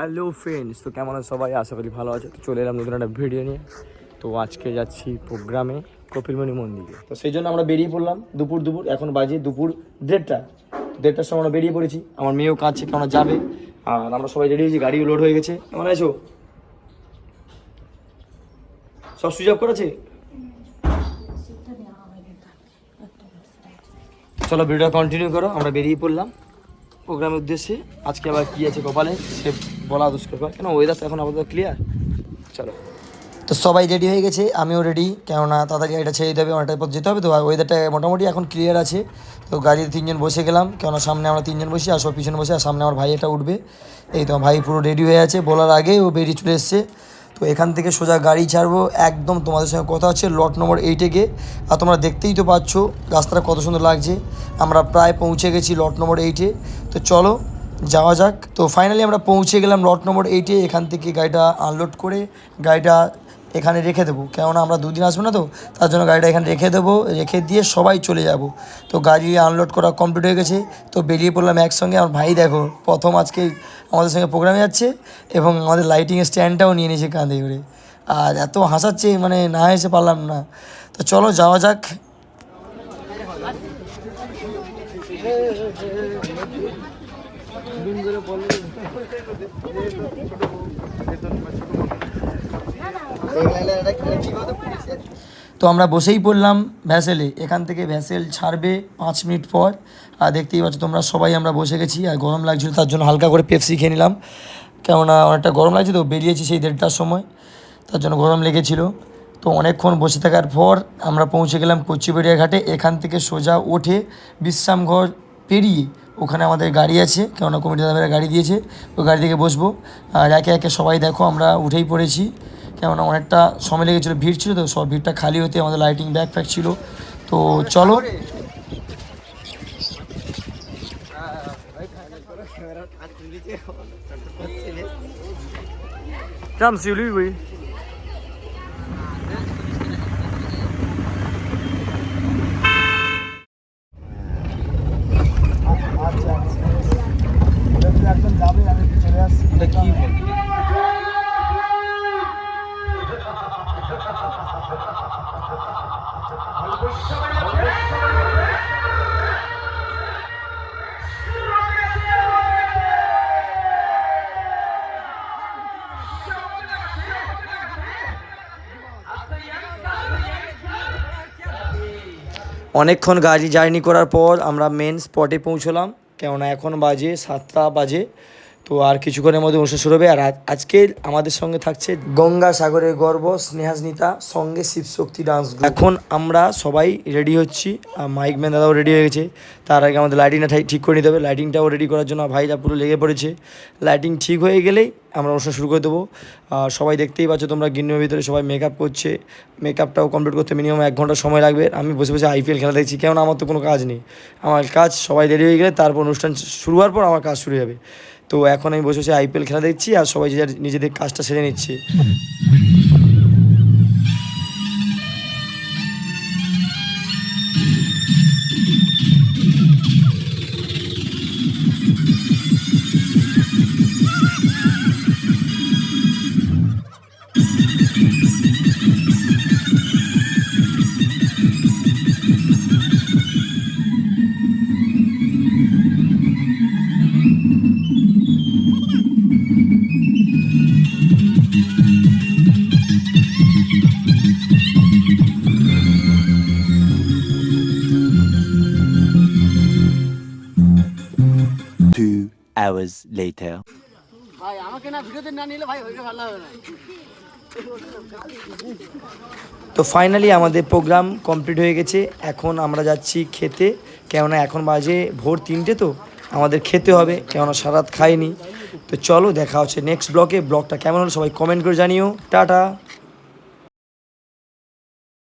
Hello friends, তো কেমন আছে সবাই? আশা করি ভালো আছে। তো চলে এলাম নতুন একটা ভিডিও নিয়ে। তো আজকে যাচ্ছি প্রোগ্রামে কপিলমণি মন্দিরে। তো সেই জন্য আমরা বেরিয়ে পড়লাম দুপুর দুপুর, এখন বাজে দুপুর দেড়টা। দেড়টার সময় আমরা বেরিয়ে পড়েছি। আমার মেয়েও কাঁদছে কেমন যাবে। আর আমরা সবাই রেডি হয়েছি, গাড়িও লোড হয়ে গেছে। কেমন আছো? সব সুযোগ করেছে? চলো ভিডিওটা কন্টিনিউ করো, আমরা বেরিয়ে পড়লাম। প্রোগ্রামের উদ্দেশ্যে আজকে আবার কী আছে কপালে সে বলা দুষ্কর কেন ওয়েদার তো এখন আপাতত ক্লিয়ার চলো। তো সবাই রেডি হয়ে গেছে, আমিও রেডি কেননা তাড়াতাড়ি গাড়িটা ছেড়ে দিতে হবে অনেকটা পর যেতে হবে, তো ওয়েদারটা মোটামুটি এখন ক্লিয়ার আছে। তো গাড়িতে তিনজন বসে গেলাম, কেননা সামনে আমরা তিনজন বসি, আর সব পিছনে বসে, আর সামনে আমার ভাই একটা উঠবে। এই তো ভাই পুরো রেডি হয়ে আছে, বলার আগে ও বেরিয়ে চলে এসছে। তো এখান থেকে সোজা গাড়ি ছাড়বো, একদম তোমাদের সঙ্গে কথা আছে লট নম্বর এইটে গিয়ে। আর তোমরা দেখতেই তো পাচ্ছ, রাস্তাটা কত সুন্দর লাগছে। আমরা প্রায় পৌঁছে গেছি লট নম্বর এইটে তো চলো, যাওয়া যাক। তো ফাইনালি আমরা পৌঁছে গেলাম লট নম্বর এইটে এখান থেকে গাড়িটা আনলোড করে, গাড়িটা এখানে রেখে দেবো। কেননা আমরা দুদিন আসব না তো, তার জন্য গাড়িটা এখানে রেখে দেবো, রেখে দিয়ে সবাই চলে যাব। তো গাড়ি আনলোড করা কমপ্লিট হয়ে গেছে। তো বেরিয়ে পড়লাম একসঙ্গে। আমার ভাই দেখো, প্রথম আজকে আমাদের সঙ্গে প্রোগ্রামে যাচ্ছে এবং আমাদের লাইটিং স্ট্যান্ডটাও নিয়ে নিয়েছে কাঁধে করে। আর এত হাসাচ্ছে মানে না এসে পারলাম না। তো চলো যাওয়া যাক। তো আমরা বসেই পড়লাম ভ্যাসেলে। এখান থেকে ভ্যাসেল ছাড়বে পাঁচ মিনিট পর। আর দেখতেই পাচ্ছ তোমরা সবাই আমরা বসে গেছি, আর গরম লাগছিল, তার জন্য হালকা করে পেপসি খেয়ে নিলাম। কেননা অনেকটা গরম লাগছে তো, বেরিয়েছি সেই দেড়টার সময়, তার জন্য গরম লেগেছিল। তো অনেকক্ষণ বসে থাকার পর আমরা পৌঁছে গেলাম কচ্চিবেড়িয়া ঘাটে। এখান থেকে সোজা ওঠে বিশ্রামঘর পেরিয়ে ওখানে আমাদের গাড়ি আছে, কেননা কমিটি দাদারা গাড়ি দিয়েছে, ওই গাড়ি থেকে বসবো। আর একে একে সবাই দেখো, আমরা উঠেই পড়েছি। কেননা অনেকটা সময় লেগেছিলো ভিড় ছিল তো সব ভিড়টা খালি হতে আমাদের লাইটিং ব্যাগ ফ্যাক ছিল। তো চলো। Come, see you, একজন অনেকক্ষণ গাড়ি জার্নি করার পর আমরা মেন স্পটে পৌঁছলাম। কেননা এখন বাজে সাতটা বাজে। তো আর কিছুক্ষণের মধ্যে অনুষ্ঠান শুরু হবে। আর আজকে আমাদের সঙ্গে থাকছে গঙ্গা সাগরের গর্ব স্নেহাসনিতা সঙ্গে শিবশক্তি ডান্স এখন আমরা সবাই রেডি হচ্ছি। মাইক ম্যান দাদাও রেডি হয়ে গেছে। তার আগে আমাদের লাইটিংটা ঠিক করে নিতে হবে। লাইটিংটাও রেডি করার জন্য ভাইরা পুরো লেগে পড়েছে। লাইটিং ঠিক হয়ে গেলেই আমরা অনুষ্ঠান শুরু করে দেবো। আর সবাই দেখতেই পাচ্ছ তোমরা গিন্নের ভিতরে সবাই মেকআপ করছে। মেকআপটাও কমপ্লিট করতে মিনিমাম এক ঘণ্টা সময় লাগবে। আমি বসে বসে আইপিএল খেলা দেখছি। কেননা আমার তো কোনো কাজ নেই। আমার কাজ সবাই রেডি হয়ে গেলে তারপর অনুষ্ঠান শুরু হওয়ার পর আমার কাজ শুরু হবে তো এখন আমি বসে বসে আইপিএল খেলা দেখছি আর সবাই নিজেদের কাজটা সেরে নিচ্ছে। Hours later. ভাই আমাকে না ভিডিওতে না নিলে ভাই ওইটা ভালো হবে না। তো ফাইনালি আমাদের প্রোগ্রাম কমপ্লিট হয়ে গেছে। এখন আমরা যাচ্ছি খেতে। কেননা এখন বাজে ভোর তিনটে তো আমাদের খেতে হবে কেননা সারাত খাইনি। তো চলো দেখা হচ্ছে নেক্সট ব্লকে ব্লগটা কেমন হলো সবাই কমেন্ট করে জানিও। টাটা।